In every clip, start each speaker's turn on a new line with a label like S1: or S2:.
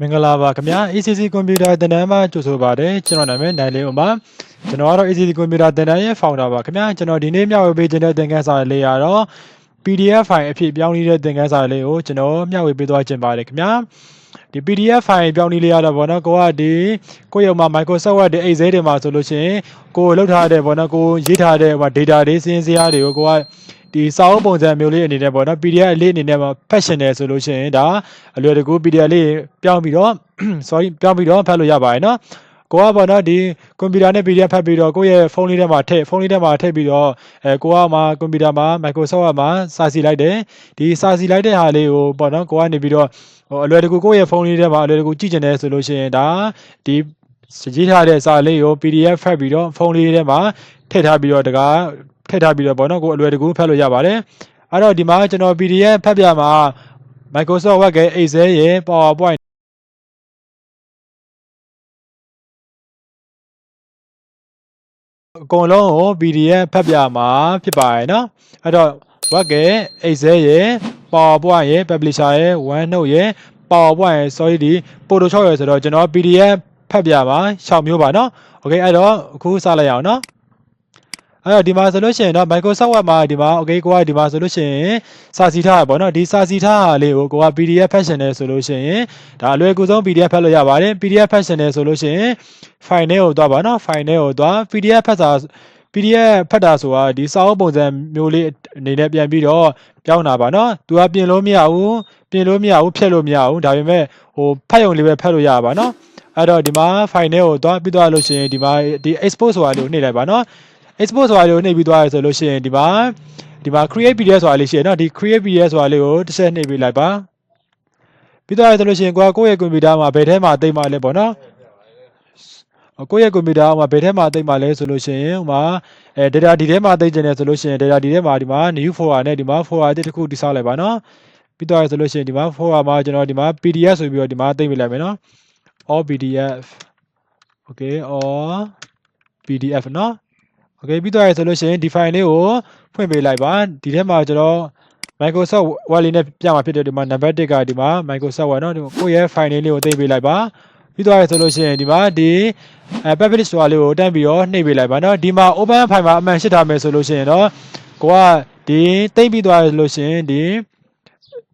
S1: မင်္ဂလာပါခင်ဗျာ ACC ကွန်ပျူတာသင်တန်းမှာကြိုဆိုပါရစေကျွန်တော်နာမည်နိုင်လေးဦးပါကျွန်တော်ကတော့ ACC ကွန်ပျူတာသင်တန်းရဲ့ founder ပါခင်ဗျာကျွန်တော်ဒီနေ့မျှဝေပေးခြင်းတဲ့သင်ခန်းစာလေးရတော့ PDF file အဖြစ်ပြောင်းနေတဲ့သင်ခန်းစာလေးကိုကျွန်တော်မျှဝေပေးသွားခြင်းပါတယ်ခင်ဗျာဒီ PDF file ပြောင်းနေလေးရတော့ဗောနော်ကိုကဒီကိုယ့်ရုံမှာ Microsoft Word တွေ Excel တွေမှာဆိုလို့ရှိရင်ကိုယ်လောက်ထားတဲ့ဗောနော်ကိုရေးထားတဲ့ဟို data တွေစင်းစရာတွေကိုကိုက ဒီစာအုပ်ပုံစံမျိုးလေးအနေနဲ့ပေါ့နော် PDF လေးအနေနဲ့မှာဖတ်ရှင်တယ်ဆိုလို့ရှိရင်ဒါအလွယ်တကူ PDF လေးပြောင်းပြီးတော့ sorry ပြောင်းပြီးတော့ဖတ်လို့ရပါတယ်နော်ကိုကပေါ့နော်ဒီကွန်ပျူတာနဲ့ PDF ဖတ်ပြီးတော့ကိုယ့်ရဲ့ဖုန်းလေးထဲမှာထည့်ဖုန်းလေးထဲမှာထည့်ပြီးတော့အဲကိုကမှာကွန်ပျူတာမှာ Microsoft မှာစာစီလိုက်တယ်ဒီစာစီလိုက်တဲ့ဟာလေးကိုပေါ့နော်ကိုကနေပြီးတော့ဟိုအလွယ်တကူကိုယ့်ရဲ့ဖုန်းလေးထဲမှာအလွယ်တကူကြည့်ကျင်တယ်ဆိုလို့ရှိရင်ဒါဒီရေးထားတဲ့စာလေးကို PDF ဖတ်ပြီးတော့ဖုန်းလေးထဲမှာထည့်ထားပြီးတော့တကား ထည့်ထားပြီးတော့ပေါ့နော်ကိုအလွယ်တကူဖတ်လို့ရပါတယ်အဲ့တော့ဒီမှာကျွန်တော် PDF ဖတ်ပြမှာ Microsoft Word ရဲ့ Excel ရဲ့ PowerPoint အကုန်လုံးကို PDF ဖတ်ပြမှာဖြစ်ပါရဲ့နော်အဲ့တော့ Word ရဲ့ Excel ရဲ့ PowerPoint ရဲ့ Publisher ရဲ့ OneNote ရဲ့ PowerPoint ရဲ့ sorry ဒီ Photoshop ရဲ့ဆိုတော့ကျွန်တော် PDF ဖတ်ပြပါ6မျိုးပါနော် Okay အဲ့တော့အခုစလိုက်ရအောင်နော် အဲ့တော့ဒီမှာဆိုလို့ရှိရင်တော့ Microsoft Word မှာဒီမှာ okay ကိုကဒီမှာဆိုလို့ရှိရင်စာစီထားရပါတော့ဒီစာစီထားဟာလေးကိုကိုက PDF ဖတ်ရှင်တယ်ဆိုလို့ရှိရင်ဒါအလွယ်ကူဆုံး PDF ဖတ်လို့ရပါတယ် PDF ဖတ်ရှင်တယ်ဆိုလို့ရှိရင် file ထဲကိုသွားပါနော် file ထဲကိုသွား PDF ဖတ်စာ PDF ဖတ်တာဆိုတာဒီစာအုပ်ပုံစံမျိုးလေးအနေနဲ့ပြန်ပြီးတော့ပြောင်းတာပါနော်သူကပြင်လို့မရဘူးပြင်လို့မရဘူးဖြတ်လို့မရဘူးဒါပေမဲ့ဟိုဖတ်ရုံလေးပဲဖတ်လို့ရပါနော်အဲ့တော့ဒီမှာ file ထဲကိုသွားပြီးသွားလို့ရှိရင်ဒီမှာဒီ export ဆိုတာလေးကိုနှိပ်လိုက်ပါနော် export ဆိုတာလေးကိုနှိပ်ပြီးသွားရဆိုလို့ရှိရင်ဒီမှာဒီမှာ create PDF ဆိုတာလေးရှိရနော်ဒီ create PDF ဆိုတာလေးကိုတစ်ချက်နှိပ်ပြီးလိုက်ပါပြီးသွားရဆိုလို့ရှိရင်ကိုကကိုယ့်ရဲ့ကွန်ပျူတာမှာဘယ်ထဲမှာတိတ်မှလဲပေါ့နော်ကိုယ့်ရဲ့ကွန်ပျူတာမှာဘယ်ထဲမှာတိတ်မှလဲဆိုလို့ရှိရင်ဟိုမှာအဲ data ဒီထဲမှာတိတ်ကျင်တယ်ဆိုလို့ရှိရင် data ဒီထဲမှာဒီမှာ new folder နဲ့ဒီမှာ folder တစ်ခုတိစောက်လိုက်ပါနော်ပြီးသွားရဆိုလို့ရှိရင်ဒီမှာ folder မှာကျွန်တော်ဒီမှာ PDF ဆိုပြီးတော့ဒီမှာတိတ်ပြလိုက်မယ်နော် all PDF okay all PDF နော် okay ပြီးသွားရဆိုလို့ရှိရင်ဒီ file လေးကိုဖွင့်ပေးလိုက်ပါဒီထဲမှာကျွန်တော် Microsoft Word လေးနဲ့ပြမှာဖြစ်တဲ့ဒီမှာ number 1ကဒီမှာ Microsoft Word เนาะဒီကိုယ့်ရဲ့ file လေးကိုသိမ်းပေးလိုက်ပါပြီးသွားရဆိုလို့ရှိရင်ဒီမှာဒီအဲ publish ဆိုတာလေးကိုတန်းပြီးတော့နှိပ်ပေးလိုက်ပါเนาะဒီမှာ open file မှာအမှန်ရှိထားမယ်ဆိုလို့ရှိရင်တော့ကိုကဒီသိမ်းပြီးသွားရလို့ရှိရင်ဒီ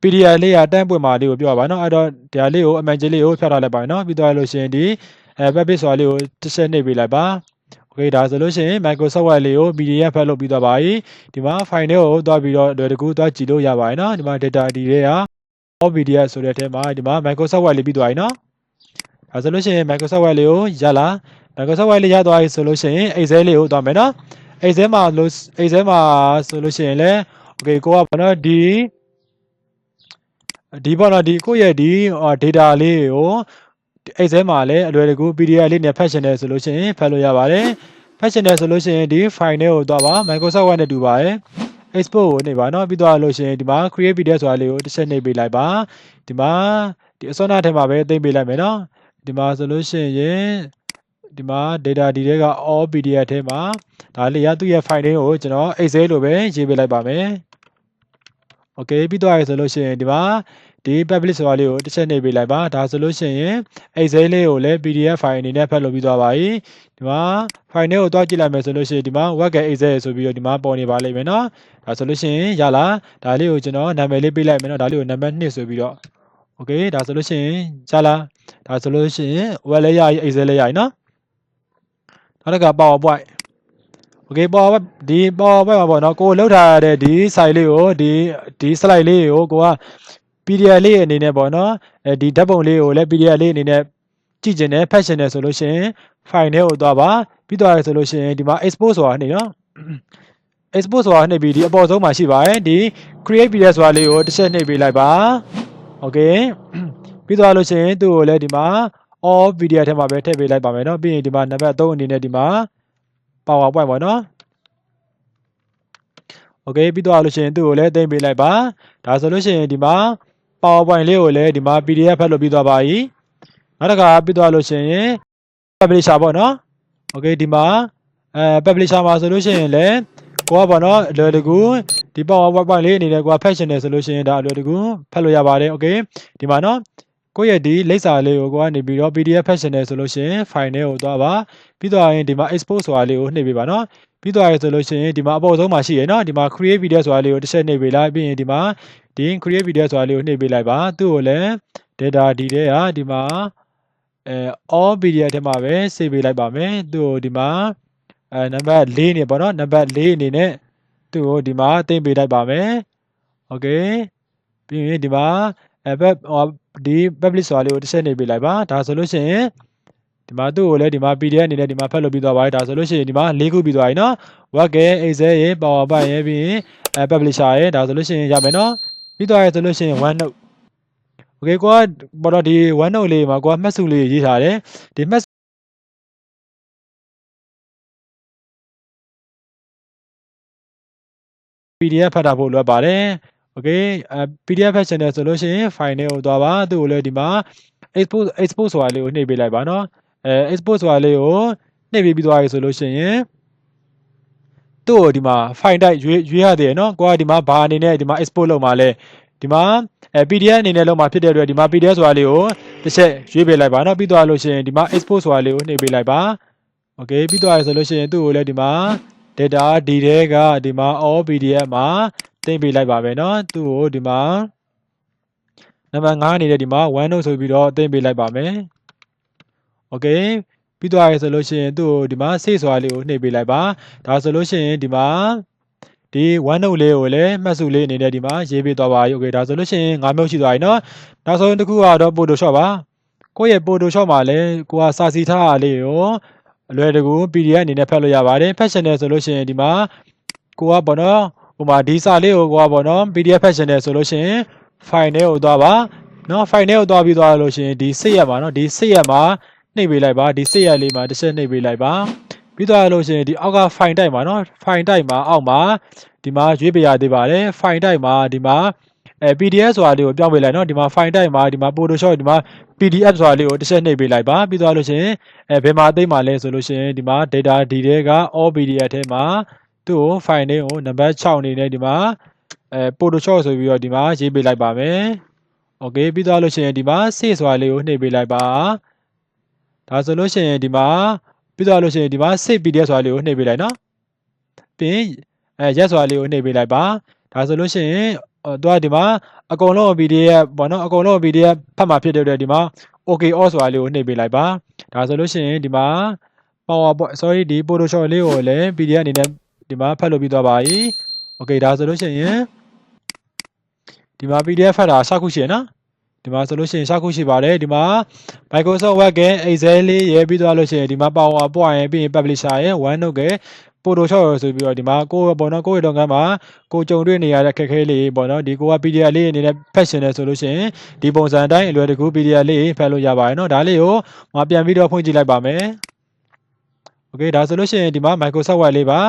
S1: PDF လေးကတန်းပွင့်မှာလေးကိုပြောပါเนาะအဲ့တော့ဒါလေးကိုအမှန်ကြီးလေးကိုဖျောက်ထားလိုက်ပါเนาะပြီးသွားရလို့ရှိရင်ဒီအဲ publish ဆိုတာလေးကိုတစ်ချက်နှိပ်ပေးလိုက်ပါ Okay ဒါဆိုလို့ရှိရင် Microsoft Word လေးကို PDF ဖတ်လုပ်ပြီးသွားပါပြီဒီမှာ file တွေကိုသွားပြီးတော့အလွယ်တကူသွားကြည့်လို့ရပါတယ်နော်ဒီမှာ data ID တွေက PDF ဆိုတဲ့အထဲမှာဒီမှာ Microsoft Word လေးပြီးသွားပြီနော်ဒါဆိုလို့ရှိရင် Microsoft Word လေးကိုရလာ Microsoft Word လေးရသွားပြီဆိုလို့ရှိရင် Excel လေးကိုသွားမယ်နော် Excel မှာလို့ Excel မှာဆိုလို့ရှိရင်လည်း Okay ကိုကဘာနော်ဒီဒီပေါ့နော်ဒီကိုယ့်ရဲ့ဒီ data လေးကို Excel မှာလည်းအလွယ်တကူ PDF လေးနဲ့ဖတ်ရှင်တယ်ဆိုလို့ရှိရင်ဖတ်လို့ရပါတယ်ဖတ်ရှင်တယ်ဆိုလို့ရှိရင်ဒီ file ထဲကိုသွားပါ Microsoft Word နဲ့တူပါတယ် export ကိုနေပါเนาะပြီးသွားလို့ရှိရင်ဒီမှာ create PDF ဆိုတာလေးကိုတစ်ချက်နှိပ်ပေးလိုက်ပါဒီမှာဒီအစောနာထဲမှာပဲသိမ့်ပေးလိုက်မယ်เนาะဒီမှာဆိုလို့ရှိရင်ဒီမှာ data ဒီထဲက all PDF ထဲမှာဒါလေးရသူ့ရဲ့ file လေးကိုကျွန်တော် Excel လိုပဲရေးပေးလိုက်ပါမယ် okay ပြီးသွားပြီဆိုလို့ရှိရင်ဒီမှာ ဒီ public ဆိုတာလေးကိုတစ်ချက်နှိပ်ပေးလိုက်ပါဒါဆိုလို့ရှိရင် Excel လေးကိုလည်း PDF file အနေနဲ့ဖတ်လို့ပြီးသွားပါပြီဒီမှာ file လေးကိုတွားကြည့်လိုက်မယ်ဆိုလို့ရှိရင်ဒီမှာ web Excel ဆိုပြီးတော့ဒီမှာပေါ်နေပါလိမ့်မယ်เนาะဒါဆိုလို့ရှိရင်ရလာဒါလေးကိုကျွန်တော်နာမည်လေးပေးလိုက်မယ်เนาะဒါလေးကိုနံပါတ်2ဆိုပြီးတော့ okay ဒါဆိုလို့ရှိရင်ရလာဒါဆိုလို့ရှိရင် web လည်းရပြီ Excel လည်းရပြီเนาะနောက်တစ်ခါ PowerPoint okay PowerPoint ဒီ PowerPoint မှာပေါ့เนาะကိုလှုပ်ထားရတဲ့ဒီ site လေးကိုဒီဒီ slide လေးကိုကိုက PDF လေးအနေနဲ့ပေါ့နော်အဲဒီဓာတ်ပုံလေးကိုလည်း PDF လေးအနေနဲ့ကြည့်ကျင်တယ်ဖတ်ရှင်တယ်ဆိုလို့ရှိရင် file ထဲကိုသွားပါပြီးသွားရဆိုလို့ရှိရင်ဒီမှာ export ဆိုတာနေနော် export ဆိုတာနှိပ်ပြီးဒီအပေါ်ဆုံးမှာရှိပါတယ်ဒီ create PDF ဆိုတာလေးကိုတစ်ချက်နှိပ်ပေးလိုက်ပါ okay ပြီးသွားလို့ရှိရင်သူ့ကိုလည်းဒီမှာ all PDF ထဲမှာပဲထည့်ပေးလိုက်ပါမယ်နော်ပြီးရင်ဒီမှာနံပါတ်3အနေနဲ့ဒီမှာ PowerPoint ပေါ့နော် okay ပြီးသွားလို့ရှိရင်သူ့ကိုလည်းတင်ပေးလိုက်ပါဒါဆိုလို့ရှိရင်ဒီမှာ PowerPoint လေးကိုလည်းဒီမှာ PDF ဖတ်လို့ပြီးသွားပါပြီနောက်တစ်ခါပြီးသွားလို့ရှိရင် publisher ပေါ့နော် okay ဒီမှာအဲ publisher မှာဆိုလို့ရှိရင်လည်းကိုကပေါ့နော်အလွယ်တကူဒီ PowerPoint လေးအနေနဲ့ကိုကဖတ်ရှင်တယ်ဆိုလို့ရှိရင်ဒါအလွယ်တကူဖတ်လို့ရပါတယ် okay ဒီမှာနော်ကိုယ့်ရဲ့ဒီလိပ်စာလေးကိုကိုကနေပြီးတော့ PDF ဖတ်ရှင်တယ်ဆိုလို့ရှိရင် file ထဲကိုသွားပါပြီးတော့ရင်ဒီမှာ export ဆိုတာလေးကိုနှိပ်ပေးပါနော် ပြီးတော့ရဆိုလို့ရှိရင်ဒီမှာအပေါ်ဆုံးမှာရှိရနော်ဒီမှာ create video ဆိုတာလေးကိုတစ်ချက်နှိပ်ပေးလိုက်ပြီးရင်ဒီမှာဒီ create video ဆိုတာလေးကိုနှိပ်ပေးလိုက်ပါသူ့ကိုလည်း data ဒီထဲကဒီမှာအဲ all PDF ထဲမှာပဲ save ပေးလိုက်ပါမယ်သူ့ကိုဒီမှာအဲနံပါတ်၄နေပေါ့နော်နံပါတ်၄အနေနဲ့သူ့ကိုဒီမှာတင်ပေးလိုက်ပါမယ် okay ပြီးရင်ဒီမှာအဲဘက်ဟိုဒီ public ဆိုတာလေးကိုတစ်ချက်နေပေးလိုက်ပါဒါဆိုလို့ရှိရင် ဒီမှာသူ့ကိုလည်းဒီမှာ PDF အနေနဲ့ဒီမှာဖတ်လို့ပြီးသွားပါတယ်ဒါဆိုလို့ရှိရင်ဒီမှာ၄ခုပြီးသွားပြီနော် work ရဲ့ excel ရဲ့ powerpoint ရဲ့ပြီးရင်အဲ publisher ရဲ့ဒါဆိုလို့ရှိရင်ရမယ်နော်ပြီးသွားရဆိုလို့ရှိရင် OneNote okay ကိုကပေါ်တော့ဒီ OneNote လေးမှာကိုကမှတ်စုလေးရေးထားတယ်ဒီမှတ် PDF ဖတ်တာဖို့လိုအပ်ပါတယ် okay အဲ PDF ဖတ်ချင်တယ်ဆိုလို့ရှိရင် file နဲ့ကိုသွားပါသူ့ကိုလည်းဒီမှာ export export ဆိုတာလေးကိုနှိပ်ပေးလိုက်ပါနော် အဲ export ဆိုတာလေးကိုနှိပ်ပေးပြီးသွားပြီဆိုလို့ရှိရင်သူ့ကိုဒီမှာ file type ရွေးရွေးရသေးတယ်နော်ကိုကဒီမှာဘာအနေနဲ့ဒီမှာ export လုပ်မှာလဲဒီမှာအဲ PDF အနေနဲ့လုပ်မှာဖြစ်တဲ့အတွက်ဒီမှာ PDF ဆိုတာလေးကိုတစ်ချက်ရွေးပေးလိုက်ပါနော်ပြီးသွားလို့ရှိရင်ဒီမှာ export ဆိုတာလေးကိုနှိပ်ပေးလိုက်ပါ okay ပြီးသွားပြီဆိုလို့ရှိရင်သူ့ကိုလည်းဒီမှာ data ဒီထဲကဒီမှာ all pdf မှာတင်ပေးလိုက်ပါမယ်เนาะသူ့ကိုဒီမှာနံပါတ်5နေတဲ့ဒီမှာ1 note ဆိုပြီးတော့တင်ပေးလိုက်ပါမယ် okay ပြီးသွားပြီဆိုလို့ရှိရင်သူ့ကိုဒီမှာ save ဆိုတာလေးကိုနှိပ်ပေးလိုက်ပါဒါဆိုလို့ရှိရင်ဒီမှာဒီ1 note လေးကိုလည်းမှတ်စုလေးအနေနဲ့ဒီမှာရေးပေးသွားပါပြီ okay ဒါဆိုလို့ရှိရင်5မျိုးရှိသွားပြီเนาะနောက်ဆုံးတစ်ခုကတော့ photoshop ပါကိုယ့်ရဲ့ photoshop မှာလည်းကိုကစာစီထားတာလေးကိုအလွယ်တကူ PDF အနေနဲ့ဖတ်လို့ရပါတယ်ဖတ်ရှင်တယ်ဆိုလို့ရှိရင်ဒီမှာကိုကပေါ့နော်ဟိုမှာဒီစာလေးကိုကိုကပေါ့နော် PDF ဖတ်ရှင်တယ်ဆိုလို့ရှိရင် file ထဲကိုသွားပါနော် file ထဲကိုသွားပြီးသွားလို့ရှိရင်ဒီစိတ်ရက်မှာနော်ဒီစိတ်ရက်မှာ နှိပ်ပေးလိုက်ပါဒီစိတ်ရက်လေးမှာတစ်ချက်နှိပ်ပေးလိုက်ပါပြီးသွားလို့ရှိရင်ဒီအောက်က file type မှာနော် file type မှာအောက်မှာဒီမှာရွေးပေးရသေးပါတယ် file type မှာဒီမှာအဲ PDF ဆိုတာလေးကိုပြောင်းပေးလိုက်နော်ဒီမှာ file type မှာဒီမှာ Photoshop ဒီမှာ PDF ဆိုတာလေးကိုတစ်ချက်နှိပ်ပေးလိုက်ပါပြီးသွားလို့ရှိရင်အဲဘယ်မှာအသိမှလဲဆိုလို့ရှိရင်ဒီမှာ data ဒီထဲက all PDF ထဲမှာသူ့ကို file name ကိုနံပါတ်6အနေနဲ့ဒီမှာအဲ Photoshop ဆိုပြီးတော့ဒီမှာရေးပေးလိုက်ပါမယ် okay ပြီးသွားလို့ရှိရင်ဒီမှာ save ဆိုတာလေးကိုနှိပ်ပေးလိုက်ပါ ဒါဆိုလို့ရှိရင်ဒီမှာပြီးသွားလို့ရှိရင်ဒီမှာ save PDF ဆိုတာလေးကိုနှိပ်ပေးလိုက်နော်ပြီးရင်အဲ yes ဆိုတာလေးကိုနှိပ်ပေးလိုက်ပါဒါဆိုလို့ရှိရင်တော့ဒီမှာအကုန်လုံး PDF ပေါ့နော်အကုန်လုံး PDF ဖတ်မှာဖြစ်တဲ့အတွက်ဒီမှာ okay all ဆိုတာလေးကိုနှိပ်ပေးလိုက်ပါဒါဆိုလို့ရှိရင်ဒီမှာ PowerPoint sorry ဒီ Photoshop လေးကိုလည်း PDF အနေနဲ့ဒီမှာဖတ်လို့ပြီးသွားပါပြီ okay ဒါဆိုလို့ရှိရင်ဒီမှာ PDF ဖတ်တာ6ခုရှိရနော် ဒီမှာဆိုလို့ရှိရင်6ခုရှိပါတယ်ဒီမှာ Microsoft Word က Excel လေးရေးပြီးသွားလို့ရှိရင်ဒီမှာ PowerPoint ရဲ့ပြီးရင် Publisher ရဲ့ OneNote က Photoshop ရဆိုပြီးတော့ဒီမှာကိုယ်ပေါ့နော်ကိုယ့်ရဲ့လုပ်ငန်းမှာကိုကြုံတွေ့နေရတဲ့ခက်ခဲလေးပေါ့နော်ဒီကိုက PDF လေးအနေနဲ့ဖတ်ရှင်တယ်ဆိုလို့ရှိရင်ဒီပုံစံအတိုင်းအလွယ်တကူ PDF လေးဖတ်လို့ရပါတယ်နော်ဒါလေးကိုမပြန်ပြီးတော့ဖွင့်ကြည့်လိုက်ပါမယ် Okay ဒါဆိုလို့ရှိရင်ဒီမှာ Microsoft Word လေးပါ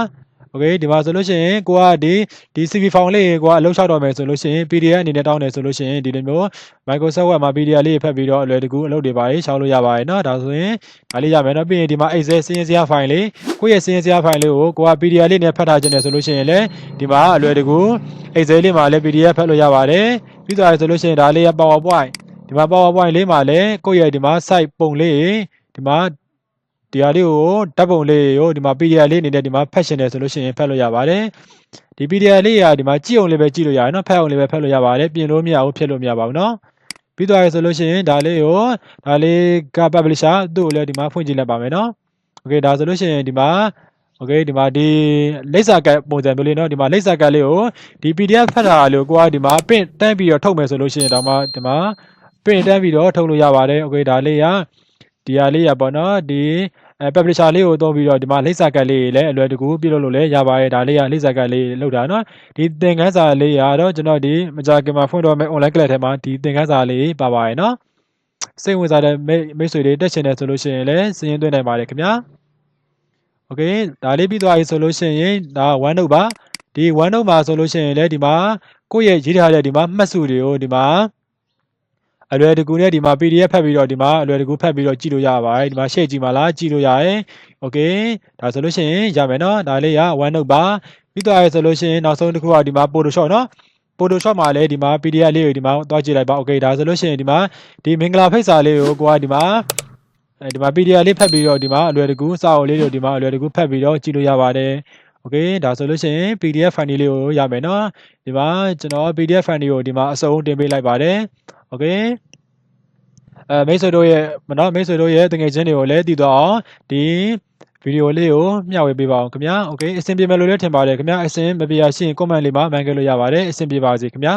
S1: Okay ဒီမှာဆိုလို့ရှိရင်ကိုကဒီဒီ CV file လေးကိုကအလုပ်လျှောက်တော့မယ်ဆိုလို့ရှိရင် PDF အနေနဲ့တောင်းတယ်ဆိုလို့ရှိရင်ဒီလိုမျိုး Microsoft Word မှာ PDF လေးဖတ်ပြီးတော့အလွယ်တကူအလုပ်တွေပါရေးရှောက်လို့ရပါတယ်เนาะဒါဆိုရင်ဒါလေးရမယ်เนาะပြီးရင်ဒီမှာ Excel စင်းစရာ file လေးကိုယ့်ရဲ့စင်းစရာ file လေးကိုကိုက PDF လေးနဲ့ဖတ်ထားခြင်းတယ်ဆိုလို့ရှိရင်လည်းဒီမှာအလွယ်တကူ Excel လေးမှာလည်း PDF ဖတ်လို့ရပါတယ်ပြီးသွားပြီဆိုလို့ရှိရင်ဒါလေးက PowerPoint ဒီမှာ PowerPoint လေးမှာလည်းကိုယ့်ရဲ့ဒီမှာ site ပုံလေးဒီမှာ ဒီဟာလေးကိုဓာတ်ပုံလေးကိုဒီမှာ PDF လေးအနေနဲ့ဒီမှာဖတ်ရှင်တယ်ဆိုလို့ရှိရင်ဖတ်လို့ရပါတယ်ဒီ PDF လေးကဒီမှာကြည့်အောင်လေးပဲကြည့်လို့ရတယ်เนาะဖတ်အောင်လေးပဲဖတ်လို့ရပါတယ်ပြင်လို့မရဘူးဖြတ်လို့မရပါဘူးเนาะပြီးသွားပြီဆိုလို့ရှိရင်ဒါလေးကိုဒါလေးက publisher သူ့ကိုလည်းဒီမှာဖွင့်ကြည့်လိုက်ပါမယ်เนาะ okay ဒါဆိုလို့ရှိရင်ဒီမှာ okay ဒီမှာဒီလိပ်စာကတ်ပုံစံမျိုးလေးเนาะဒီမှာလိပ်စာကတ်လေးကိုဒီ PDF ဖတ်တာလို့ကိုကဒီမှာ print တန်းပြီးတော့ထုတ်မယ်ဆိုလို့ရှိရင်ဒါမှဒီမှာ print တန်းပြီးတော့ထုတ်လို့ရပါတယ် okay ဒါလေးကဒီဟာလေးရပေါ့เนาะဒီ အဲ publisher လေးကိုသုံးပြီးတော့ဒီမှာလိပ်စာကတ်လေးလည်းအလွယ်တကူပြုလုပ်လို့လည်းရပါတယ်ဒါလေးကလိပ်စာကတ်လေးလောက်တာနော်ဒီသင်ခန်းစာလေးကတော့ကျွန်တော်ဒီမကြာခင်မှာဖွင့်တော့မယ့် online class ထဲမှာဒီသင်ခန်းစာလေးပါပါတယ်နော်စိတ်ဝင်စားတဲ့မိတ်ဆွေတွေတက်ရှင်တယ်ဆိုလို့ရှိရင်လည်းစီးရင်သွင်းနိုင်ပါတယ်ခင်ဗျာ okay ဒါလေးပြီးသွားပြီဆိုလို့ရှိရင်ဒါ one note ပါဒီ one note မှာဆိုလို့ရှိရင်လည်းဒီမှာကိုယ့်ရဲ့ရေးထားတဲ့ဒီမှာမှတ်စုတွေကိုဒီမှာ အလွယ်တကူနဲ့ဒီမှာ PDF ဖတ်ပြီးတော့ဒီမှာအလွယ်တကူဖတ်ပြီးတော့ကြည့်လို့ရပါတယ်ဒီမှာ share ကြည့်ပါလားကြည့်လို့ရတယ် okay ဒါဆိုလို့ရှိရင်ရမယ်เนาะဒါလေးက OneNote ပါပြီးသွားပြီဆိုလို့ရှိရင်နောက်ဆုံးတစ်ခုကဒီမှာ Photoshop เนาะ Photoshop မှာလည်းဒီမှာ PDF လေးကိုဒီမှာသွားကြည့်လိုက်ပါ okay ဒါဆိုလို့ရှိရင်ဒီမှာဒီမင်္ဂလာဖိတ်စာလေးကိုကိုကဒီမှာအဲဒီမှာ PDF လေးဖတ်ပြီးတော့ဒီမှာအလွယ်တကူစာအုပ်လေးတွေကိုဒီမှာအလွယ်တကူဖတ်ပြီးတော့ကြည့်လို့ရပါတယ် okay ဒါဆိုလို့ရှိရင် PDF file လေးကိုရမယ်เนาะဒီမှာကျွန်တော် PDF file လေးကိုဒီမှာအစုံတင်ပေးလိုက်ပါတယ် okay အဲမိတ်ဆွေတို့ရဲ့မနော်မိတ်ဆွေတို့ရဲ့တငယ်ချင်းတွေကိုလည်းတည်တော့အောင်ဒီဗီဒီယိုလေးကိုမျှဝေပေးပါအောင်ခင်ဗျာ okay အဆင်ပြေမယ်လို့လည်းထင်ပါတယ်ခင်ဗျာအဆင်မပြေရရှိရင် comment လေးမှာမှန်ခဲ့လို့ရပါတယ်အဆင်ပြေပါစေခင်ဗျာ